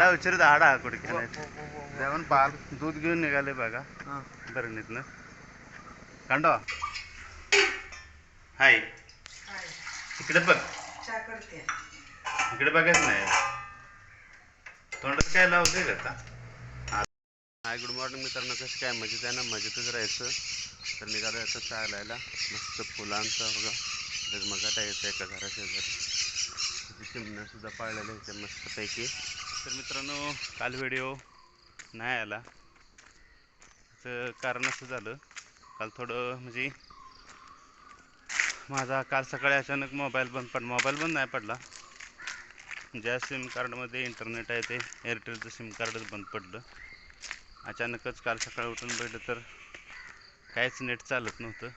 इकडा विचार दाडा कुठे जेवण पाल दूध घेऊन निघाले बघा. बरणीतनं. कांडो हाय. इकडे बघ. इकडे बघायचं नाही. तोंडात काय लावलंय का आता? हाय गुड मॉर्निंग मित्रांनो. कसं काय? मजेत आहे ना? मजेतच राहायचं. तर निघालो आता चालायला मस्त फुलांचा बघा. आहे इथं एका घराशेजारी. सुद्धा पाळलेल्या आहेत. मस्तपैकी. तर मित्रांनो काल व्हिडिओ नाही आला. तर कारण असं झालं काल थोडं म्हणजे माझा काल सकाळी अचानक मोबाईल बंद पड मोबाईल बंद नाही पडला. ज्या सिम कार्डमध्ये इंटरनेट आहे ते एअरटेलचं सिम कार्डच बंद पडलं. अचानकच काल सकाळी उठून बघितलं तर काहीच नेट चालत नव्हतं.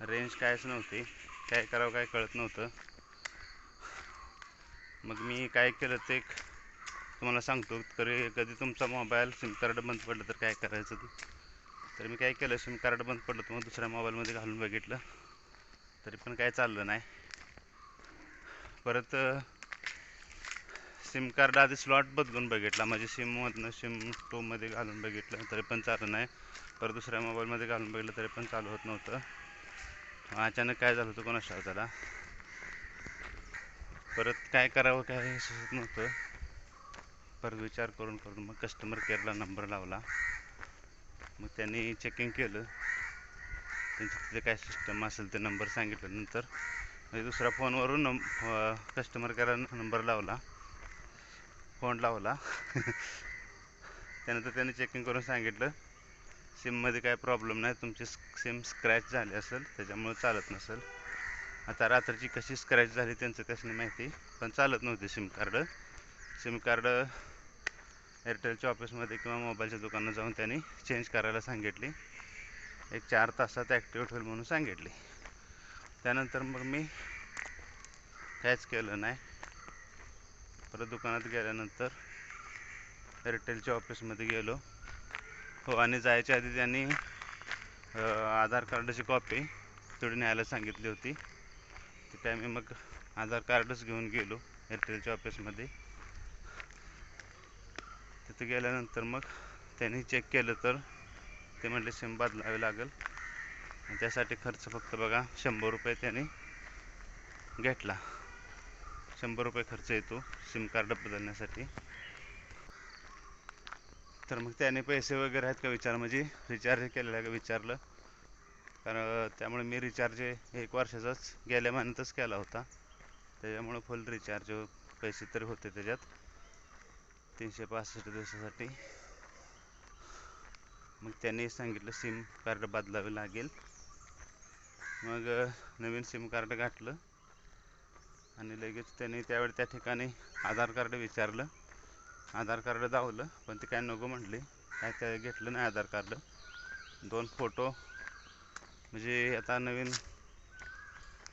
रेंज कायच नव्हती. काय करावं काय कळत नव्हतं. मग मी काय केलं ते तुम्हाला सांगतो. तरी कधी तुमचा मोबाईल सिम कार्ड बंद पडलं तर काय करायचं ते? तर मी काय केलं सिम कार्ड बंद पडलं तर मग दुसऱ्या मोबाईलमध्ये घालून बघितलं. तरी पण काय चाललं नाही. परत सिम कार्ड आधी स्लॉट बदलून बघितला. म्हणजे सिममधनं सिम टूमध्ये घालून बघितलं. तरी पण चालू नाही. परत दुसऱ्या मोबाईलमध्ये घालून बघितलं तरी पण चालू होत नव्हतं. अचानक काय झालं होतं कोणास ठाऊक त्याला? परत काय करावं काय सुचत नव्हतं. परत विचार करून करून मग कस्टमर केअरला नंबर लावला. मग त्यांनी चेकिंग केलं. त्यांची तिथे काय सिस्टम असेल ते नंबर सांगितलं म्हणजे दुसऱ्या फोनवरून नम कस्टमर केअरला नंबर लावला. फोन लावला. त्यानंतर त्यांनी चेकिंग करून सांगितलं. सिममध्ये काय प्रॉब्लेम नाही. तुमची सिम स्क्रॅच झाली असेल. त्याच्यामुळे चालत नसेल. आता रात्रीची कशी स्क्रॅच झाली त्यांचं कसं नाही माहिती पण चालत नव्हती सिम कार्ड सिम कार्ड एअरटेलच्या ऑफिसमध्ये किंवा मोबाईलच्या दुकानात जाऊन त्यांनी चेंज करायला सांगितली. एक चार तासात ॲक्टिवेट होईल म्हणून सांगितली. त्यानंतर मग मी काहीच केलं नाही. परत दुकानात गेल्यानंतर एअरटेलच्या ऑफिसमध्ये गेलो. हो आणि जायच्या आधी त्यांनी आधार कार्डाची कॉपी थोडी न्यायला सांगितली होती. तिथे आम्ही मी मग आधार कार्डच घेऊन गेलो एअरटेलच्या ऑफिसमध्ये तिथे गेल्यानंतर मग त्यांनी चेक केलं तर ते म्हटले सिम बदलावे लागेल. त्यासाठी खर्च फक्त बघा शंभर रुपये त्यांनी घेतला. शंभर रुपये खर्च येतो सिम कार्ड बदलण्यासाठी. तर मग त्याने पैसे वगैरे आहेत का विचार म्हणजे रिचार्ज केलेलं का विचारलं? कारण त्यामुळे मी रिचार्ज एक वर्षाचाच गेल्या महिन्यातच केला होता. त्याच्यामुळं फुल रिचार्ज पैसे तरी होते त्याच्यात. तीनशे पासष्ट दिवसासाठी. मग त्यांनी सांगितलं सिम कार्ड बदलावे लागेल. मग नवीन सिम कार्ड घातलं. आणि लगेच त्यांनी त्यावेळी त्या ठिकाणी आधार कार्ड विचारलं. आधार कार्ड दावलं पण ते काय नको म्हटले काय काय घेतलं नाही आधार कार्ड दोन फोटो म्हणजे आता नवीन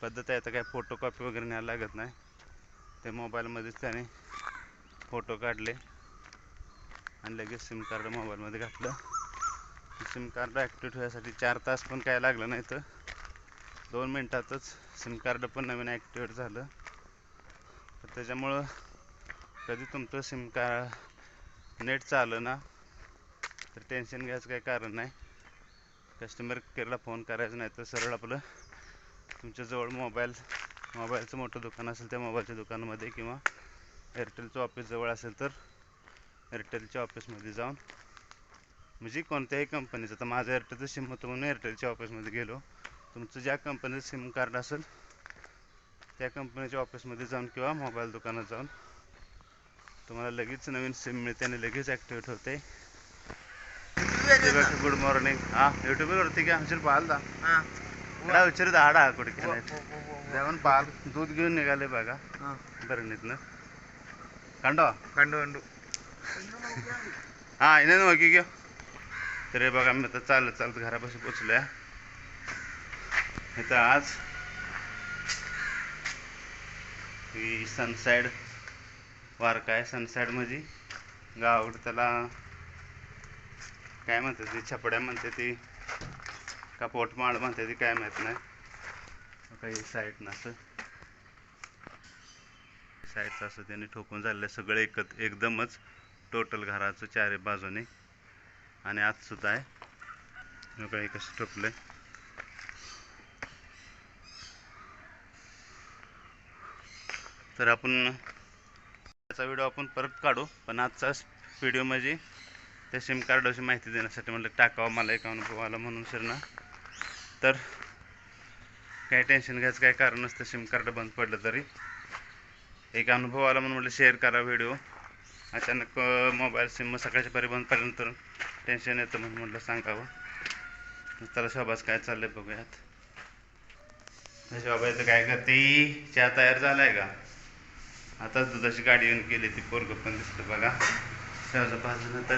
पद्धत आहे आता काय फोटो कॉपी वगैरे न्यायला लागत नाही. ते मोबाईलमध्येच त्याने फोटो काढले आणि लगेच सिम कार्ड मोबाईलमध्ये घातलं. सिम कार्ड ॲक्टिव्ह होण्यासाठी चार तास पण काय लागलं नाही तर दोन मिनटातच सिम कार्ड पण नवीन ॲक्टिवेट झालं. तर त्याच्यामुळं कधी तुमचं सिम कार्ड नेट चाललं ना तर टेन्शन घ्यायचं काही कारण नाही. कस्टमर केअरला फोन करायचं नाही तर सरळ आपलं तुमच्याजवळ मोबाईल मोबाईलचं मोठं दुकान असेल त्या मोबाईलच्या दुकानामध्ये किंवा एअरटेलचं ऑफिस जवळ असेल तर एअरटेलच्या ऑफिसमध्ये जाऊन म्हणजे कोणत्याही कंपनीचं आता माझं एअरटेलचं सिम होतं म्हणून एअरटेलच्या ऑफिसमध्ये गेलो. तुमचं ज्या कंपनीचं सिम कार्ड असेल त्या कंपनीच्या ऑफिसमध्ये जाऊन किंवा मोबाईल दुकानात जाऊन तुम्हाला लगेच नवीन सिम मिळते आणि लगेच ॲक्टिवेट होते. गुड मॉर्निंग हा यूट्यूबवरती की आमच्या पाहाल दा एडा विचार दाडा कुठे जेवण पाल दूध घेऊन निघाले बघा बरणीतनं कांडो ಕಂಡು ಕಂಡು हा इने मग घ्या तर हे बघा मी आता चालत चालत घरापाशी पोचलोय इथं आज ही सनसाईड वारका आहे सनसाईड म्हणजे गावाकडे त्याला काय म्हणते ती? छपड्या म्हणते ती. का पोटमाळ म्हणते ती काय माहीत नाही. काही साईड असं साईडचं असं त्यांनी ठोकून झालेलं सगळं एकत एकदमच टोटल घराचं चारी बाजूने. आणि आत सुद्धा आहे. काही कसं कसं ठोकलंय. तर आपण त्याचा व्हिडिओ आपण परत काढू. पण आजचा व्हिडिओ म्हणजे त्या सिम कार्डाची माहिती देण्यासाठी म्हटलं टाकावं मला एक अनुभव आला म्हणून सर ना. तर काही टेन्शन घ्यायचं काही कारण नसतं सिम कार्ड बंद पडलं तरी. एक अनुभव आला म्हणून म्हटलं शेअर करा व्हिडिओ अचानक मोबाईल सिम सकाळच्या परी बंद पडल्यानंतर टेन्शन येतं म्हणून म्हटलं सांगावं. त्याला शोभाच काय चाललंय बघूयात. शोभा काय करते चहा तयार झालाय का? आता दुधाची गाडी येऊन गेली ती पोरग पण दिसतं बघा. सहजा बाजूनं तर.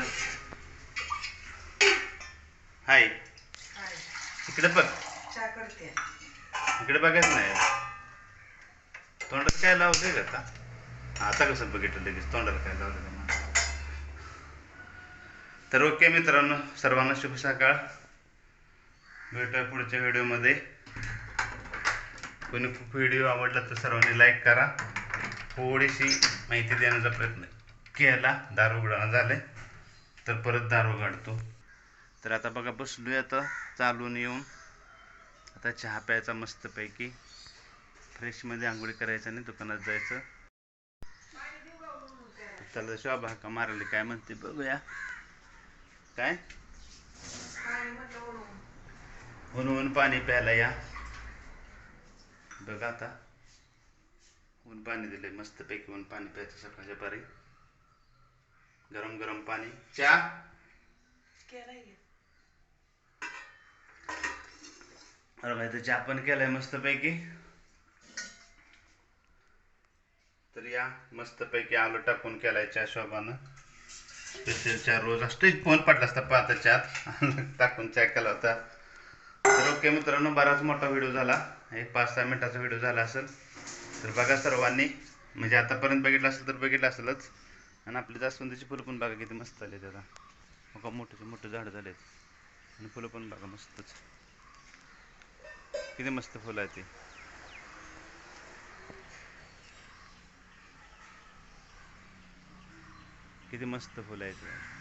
हाय. इकडे बघ. चहा करते. इकडे बघायचं नाही. तोंडात काय लावलंय का आता? आता कसं बघितलं लगेच? तोंडाला काय लावलं का मला? तर ओके मित्रांनो सर्वांना शुभ सकाळ. भेटूया पुढच्या व्हिडिओमध्ये. कोणी व्हिडिओ आवडला तर सर्वांनी लाईक करा. थोडीशी माहिती देण्याचा प्रयत्न केला. दार उघडा झाले तर परत दार उघडतो. तर आता बघा बसलोय आता चालून येऊन. आता चहा प्यायचा मस्तपैकी. फ्रेशमध्ये आंघोळी करायचं आणि दुकानात जायचं. त्याला शोभा का मारली काय म्हणते बघूया. काय? ऊन ऊन पाणी प्यायला या. बघा आता. ऊन पाणी दिले मस्तपैकी ऊन पाणी प्यायचं सकाळच्या पारी. गरम गरम पाणी. चहा? अरे भाई तर चहा पण केलाय मस्तपैकी. तर या मस्तपैकी आलू टाकून केलाय चहा शोभानं. स्पेशल चहा रोज असतो फोन पडला असता पाहता चहात टाकून चहा केला होता. तर ओके मित्रांनो बराच मोठा व्हिडिओ झाला. एक पाच सहा मिनिटाचा व्हिडिओ झाला असेल. तर बघा सर्वांनी म्हणजे आतापर्यंत बघितलं असेल तर बघितलं असेलच. आणि आपली जास्वंदीची फुलं पण बघा किती मस्त आले त्याला मोठं मोठे मोठे झाडं झालेत. आणि फुलं पण बघा मस्तच. किती मस्त फुलं आहे ते. किती मस्त फुलं आहेत.